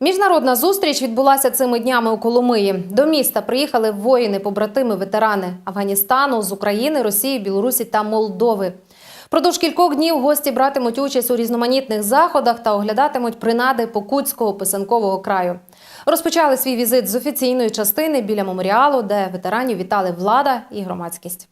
Міжнародна зустріч відбулася цими днями у Коломиї. До міста приїхали воїни, побратими, ветерани Афганістану, з України, Росії, Білорусі та Молдови. Продовж кількох днів гості братимуть участь у різноманітних заходах та оглядатимуть принади Покутського писанкового краю. Розпочали свій візит з офіційної частини біля меморіалу, де ветеранів вітали влада і громадськість.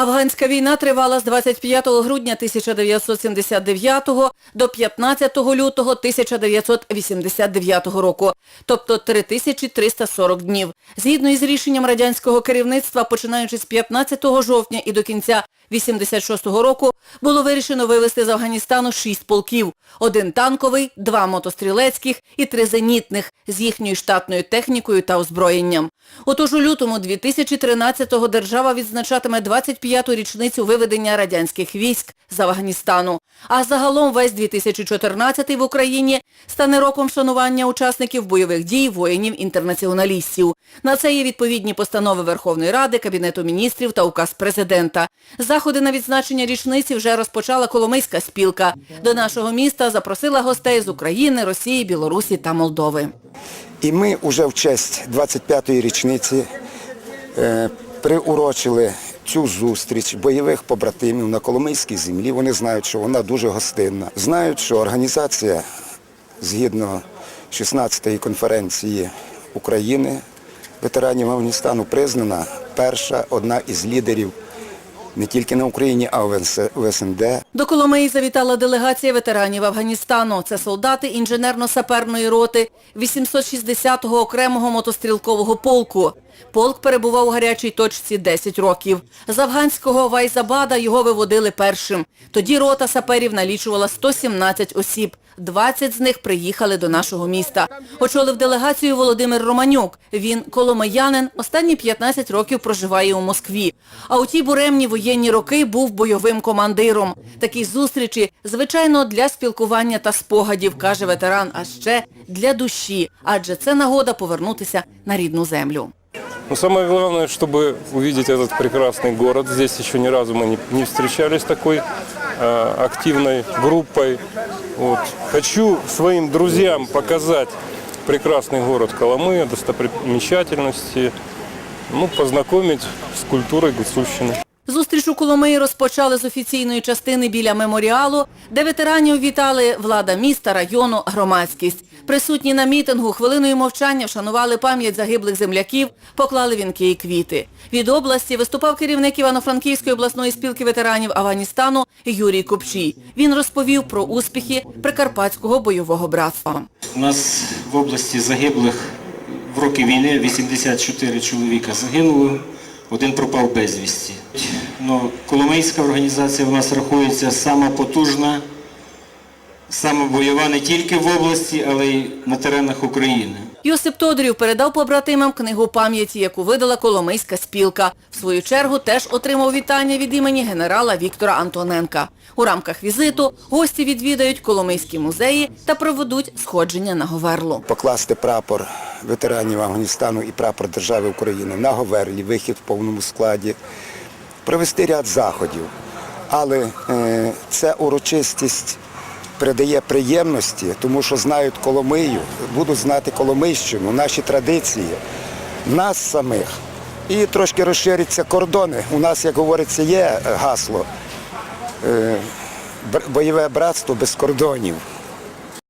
Афганська війна тривала з 25 грудня 1979 до 15 лютого 1989 року, тобто 3340 днів. Згідно із рішенням радянського керівництва, починаючи з 15 жовтня і до кінця 86 року, було вирішено вивезти з Афганістану шість полків. Один танковий, два мотострілецьких і три зенітних з їхньою штатною технікою та озброєнням. Отож у лютому 2013-го держава відзначатиме 25-ту річницю виведення радянських військ з Афганістану. А загалом весь 2014-й в Україні стане роком шанування учасників бойових дій воїнів-інтернаціоналістів. На це є відповідні постанови Верховної Ради, Кабінету міністрів та указ президента. Заходи на відзначення річниці вже розпочала Коломийська спілка. До нашого міста запросила гостей з України, Росії, Білорусі та Молдови. І ми вже в честь 25-ї річниці е, приурочили цю зустріч бойових побратимів на Коломийській землі. Вони знають, що вона дуже гостинна. Знають, що організація згідно 16-ї конференції України ветеранів Афганістану признана перша, одна із лідерів не тільки на Україні, а в СНД. До Коломиї завітала делегація ветеранів Афганістану. Це солдати інженерно-саперної роти 860-го окремого мотострілкового полку. Полк перебував у гарячій точці 10 років. З афганського Вайзабада його виводили першим. Тоді рота саперів налічувала 117 осіб. 20 з них приїхали до нашого міста. Очолив делегацію Володимир Романюк. Він коломиянин, останні 15 років проживає у Москві. А у ті буремні воєнні роки був бойовим командиром. Такі зустрічі, звичайно, для спілкування та спогадів, каже ветеран, а ще для душі, адже це нагода повернутися на рідну землю. Но самое главное, чтобы увидеть этот прекрасный город. Здесь еще ни разу мы не, не встречались с такой э, активной группой. Вот. Хочу своим друзьям показать прекрасный город Коломы, достопримечательности, ну, познакомить с культурой Гуцульщины. Зустріч у Коломиї розпочали з офіційної частини біля меморіалу, де ветеранів вітали влада міста, району, громадськість. Присутні на мітингу хвилиною мовчання вшанували пам'ять загиблих земляків, поклали вінки і квіти. Від області виступав керівник Івано-Франківської обласної спілки ветеранів Афганістану Юрій Купчій. Він розповів про успіхи Прикарпатського бойового братства. У нас в області загиблих в роки війни 84 чоловіка загинуло, один пропав безвісті. Ну, Коломийська організація у нас рахується сама потужна, сама бойова не тільки в області, але й на теренах України. Йосип Тодорів передав побратимам книгу пам'яті, яку видала Коломийська спілка. В свою чергу теж отримав вітання від імені генерала Віктора Антоненка. У рамках візиту гості відвідають Коломийські музеї та проведуть сходження на Говерлу. покласти прапор ветеранів Афганістану і прапор держави України на Говерлі, вихід в повному складі, провести ряд заходів. Але е, ця урочистість передає приємності, тому що знають Коломию, будуть знати Коломийщину, наші традиції, нас самих. І трошки розширяться кордони. У нас, як говориться, є гасло е, бойове братство без кордонів.